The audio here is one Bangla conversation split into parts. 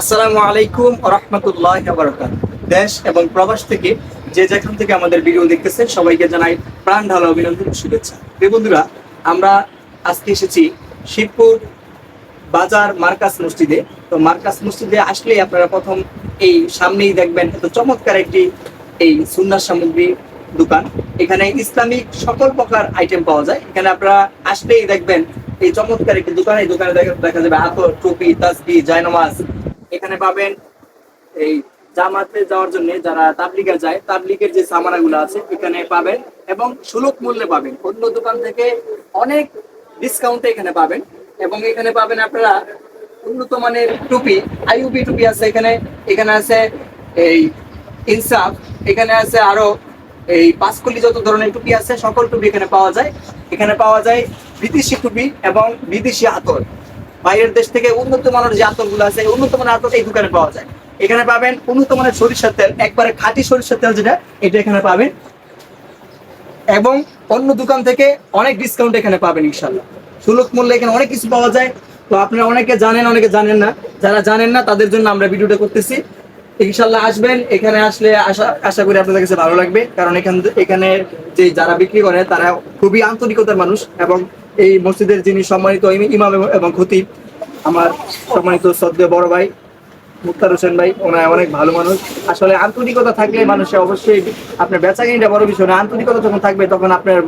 আসসালামু আলাইকুম রহমতুল্লাহ বারকাত দেশ এবং প্রবাস থেকে যে যেখান থেকে আমাদের ভিডিও দেখতেছে সবাইকে জানাই প্রাণ ঢালা অভিনন্দন শুভেচ্ছা। প্রিয় বন্ধুরা, আমরা আজকে এসেছি শিবপুর বাজার মার্কাস মসজিদে। তো মার্কাস মসজিদে আসলে আপনারা প্রথম এই সামনেই দেখবেন এত চমৎকার একটি এই সুন্দর সামগ্রী দোকান। এখানে ইসলামিক সকল প্রকার আইটেম পাওয়া যায়। এখানে আপনারা আসলেই দেখবেন এই চমৎকার একটি দোকান। এই দোকানে দেখা যাবে আতর টুপি তাসবি জায়নামাজ এখানে পাবেন এই জামাতে যাওয়ার জন্য যারা তাবলিগে যায়, তাবলিগের যে সামানাগুলো আছে, এখানে পাবেন এবং সুলভ মূল্যে পাবেন। অন্য দোকান থেকে অনেক ডিসকাউন্টে এখানে পাবেন এবং এখানে পাবেন আপনারা উন্নত মানের টুপি আইউবি টুপি আছে এখানে এখানে আছে এই ইনসাফ, এখানে আছে আরও এই পাঁচকলি যত ধরনের টুপি আছে, সকল টুপি এখানে পাওয়া যায়। এখানে পাওয়া যায় বিদেশি টুপি এবং বিদেশি আতর বাইরের দেশ থেকে উন্নত মানের যে আতরগুলো আছে উন্নত মানের আতর এই দোকানে পাওয়া যায়। এখানে পাবেন উন্নত মানের সরিষার তেল, একবারে খাঁটি সরিষার তেল যেটা, এটা এখানে পাবেন। এবং অন্য দোকান থেকে অনেক ডিসকাউন্ট এখানে পাবেন ইনশাল্লাহ সুলভ মূল্যে এখানে অনেক কিছু পাওয়া যায়। তো আপনারা অনেকে জানেন অনেকে জানেন না। যারা জানেন না, তাদের জন্য আমরা ভিডিওটা করতেছি। ইনশাল্লাহ আসবেন, এখানে আসলে আশা আশা করি আপনাদের কাছে ভালো লাগবে। কারণ এখান, এখানে যে যারা বিক্রি করে, তারা খুবই আন্তরিকতার মানুষ এবং এই মসজিদের যিনি সম্মানিত ইমাম এবং- খতিব, আমার সম্মানিত শ্রদ্ধেয় বড় ভাই মুক্তার হোসেন ভাই ওনার অনেক ভালো মানুষ। আসলে আন্তরিকতা থাকলে মানুষে অবশ্যই আপনার বেচা কিনিটা বড় বিষয় না। আন্তরিকতা যখন থাকবে, তখন আপনার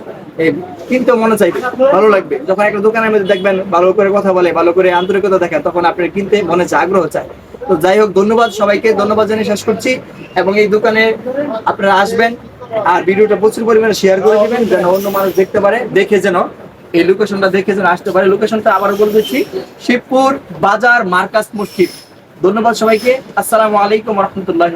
কিনতে মনে চাইবে, ভালো লাগবে। যখন একটা দোকানের মধ্যে দেখবেন ভালো করে কথা বলে, ভালো করে আন্তরিকতা দেখেন, তখন আপনার কিনতে মনে চায় আগ্রহ চায়। তো যাই হোক, ধন্যবাদ সবাইকে। ধন্যবাদ জানিয়ে শেষ করছি। এবং এই দোকানে আপনারা আসবেন আর ভিডিওটা প্রচুর পরিমাণে শেয়ার করে দিবেন, যেন অন্য মানুষ দেখতে পারে, দেখে যেন এই লোকেশনটা দেখে যেন আসতে পারে। লোকেশনটা আবারও বলে দিচ্ছি, শিবপুর বাজার মার্কাস মসজিদ। ধন্যবাদ সবাইকে। আসসালামু আলাইকুম রহমতুল্লাহ